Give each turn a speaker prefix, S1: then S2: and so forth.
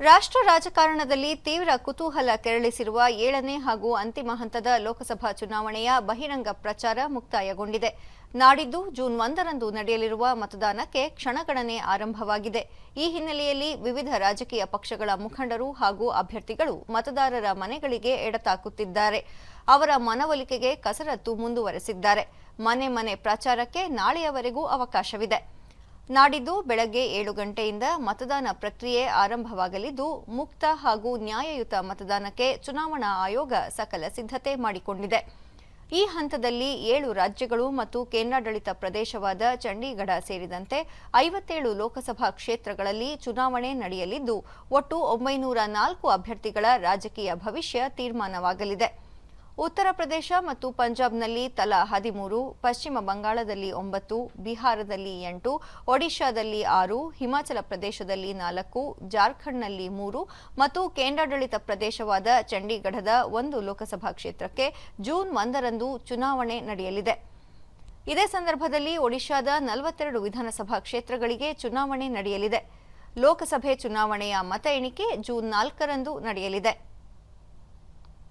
S1: ರಾಷ್ಟ್ರ ರಾಜಕಾರಣದಲ್ಲಿ ತೀವ್ರ ಕುತೂಹಲ ಕೆರಳಿಸಿರುವ ಏಳನೇ ಹಾಗೂ ಅಂತಿಮ ಹಂತದ ಲೋಕಸಭಾ ಚುನಾವಣೆಯ ಬಹಿರಂಗ ಪ್ರಚಾರ ಮುಕ್ತಾಯಗೊಂಡಿದೆ. ನಾಡಿದ್ದು ಜೂನ್ ಒಂದರಂದು ನಡೆಯಲಿರುವ ಮತದಾನಕ್ಕೆ ಕ್ಷಣಗಣನೆ ಆರಂಭವಾಗಿದೆ. ಈ ಹಿನ್ನೆಲೆಯಲ್ಲಿ ವಿವಿಧ ರಾಜಕೀಯ ಪಕ್ಷಗಳ ಮುಖಂಡರು ಹಾಗೂ ಅಭ್ಯರ್ಥಿಗಳು ಮತದಾರರ ಮನೆಗಳಿಗೆ ಎಡತಾಕುತ್ತಿದ್ದಾರೆ. ಅವರ ಮನವೊಲಿಕೆಗೆ ಕಸರತ್ತು ಮುಂದುವರೆಸಿದ್ದಾರೆ. ಮನೆ ಮನೆ ಪ್ರಚಾರಕ್ಕೆ ನಾಳೆಯವರೆಗೂ ಅವಕಾಶವಿದೆ. ನಾಡಿದ್ದು ಬೆಳಗ್ಗೆ ಏಳು ಗಂಟೆಯಿಂದ ಮತದಾನ ಪ್ರಕ್ರಿಯೆ ಆರಂಭವಾಗಲಿದ್ದು, ಮುಕ್ತ ಹಾಗೂ ನ್ಯಾಯಯುತ ಮತದಾನಕ್ಕೆ ಚುನಾವಣಾ ಆಯೋಗ ಸಕಲ ಸಿದ್ಧತೆ ಮಾಡಿಕೊಂಡಿದೆ. ಈ ಹಂತದಲ್ಲಿ ಏಳು ರಾಜ್ಯಗಳು ಮತ್ತು ಕೇಂದ್ರಾಡಳಿತ ಪ್ರದೇಶವಾದ ಚಂಡೀಗಢ ಸೇರಿದಂತೆ ಐವತ್ತೇಳು ಲೋಕಸಭಾ ಕ್ಷೇತ್ರಗಳಲ್ಲಿ ಚುನಾವಣೆ ನಡೆಯಲಿದ್ದು, ಒಟ್ಟು ಒಂಬೈನೂರ ನಾಲ್ಕು ಅಭ್ಯರ್ಥಿಗಳ ರಾಜಕೀಯ ಭವಿಷ್ಯ ತೀರ್ಮಾನವಾಗಲಿದೆ. ಉತ್ತರ ಪ್ರದೇಶ ಮತ್ತು ಪಂಜಾಬ್ನಲ್ಲಿ ತಲಾ ಹದಿಮೂರು, ಪಶ್ಚಿಮ ಬಂಗಾಳದಲ್ಲಿ ಒಂಬತ್ತು, ಬಿಹಾರದಲ್ಲಿ ಎಂಟು, ಒಡಿಶಾದಲ್ಲಿ ಆರು, ಹಿಮಾಚಲ ಪ್ರದೇಶದಲ್ಲಿ ನಾಲ್ಕು, ಜಾರ್ಖಂಡ್ನಲ್ಲಿ ಮೂರು ಮತ್ತು ಕೇಂದ್ರಾಡಳಿತ ಪ್ರದೇಶವಾದ ಚಂಡೀಗಢದ ಒಂದು ಲೋಕಸಭಾ ಕ್ಷೇತ್ರಕ್ಕೆ ಜೂನ್ ಒಂದರಂದು ಚುನಾವಣೆ ನಡೆಯಲಿದೆ. ಇದೇ ಸಂದರ್ಭದಲ್ಲಿ ಒಡಿಶಾದ ನಲವತ್ತೆರಡು ವಿಧಾನಸಭಾ ಕ್ಷೇತ್ರಗಳಿಗೆ ಚುನಾವಣೆ ನಡೆಯಲಿದೆ. ಲೋಕಸಭೆ ಚುನಾವಣೆಯ ಮತ ಎಣಿಕೆ ಜೂನ್ ನಾಲ್ಕರಂದು ನಡೆಯಲಿದೆ.